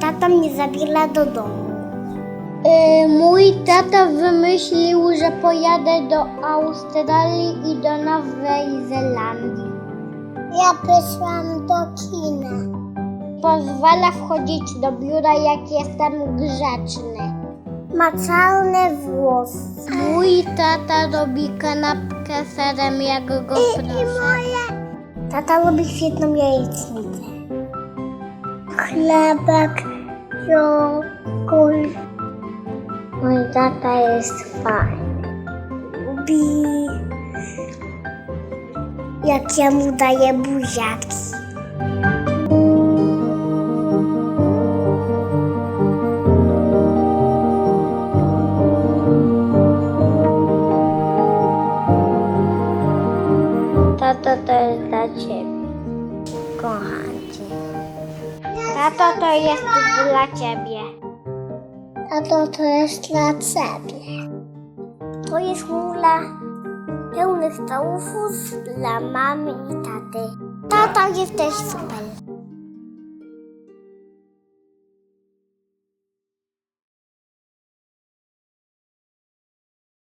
tata mnie zabiera do domu. Y, mój tata wymyślił, że pojadę do Australii i do Nowej Zelandii. Ja poszłam do kina. Pozwala wchodzić do biura, jak jestem grzeczny. Ma czarne włosy. Mój tata robi kanapkę serem, jak go proszę. moje. Tata robi świetną jajecznicę. Chlebek, jogurt. Mój tata jest fajny. Lubi, jak ja mu daję buziaki. Tato to jest dla ciebie. Kocham cię. Tato to jest dla ciebie. Tato, to jest dla ciebie. To jest mula pełnych całów dla mamy i taty. Tata jest też super.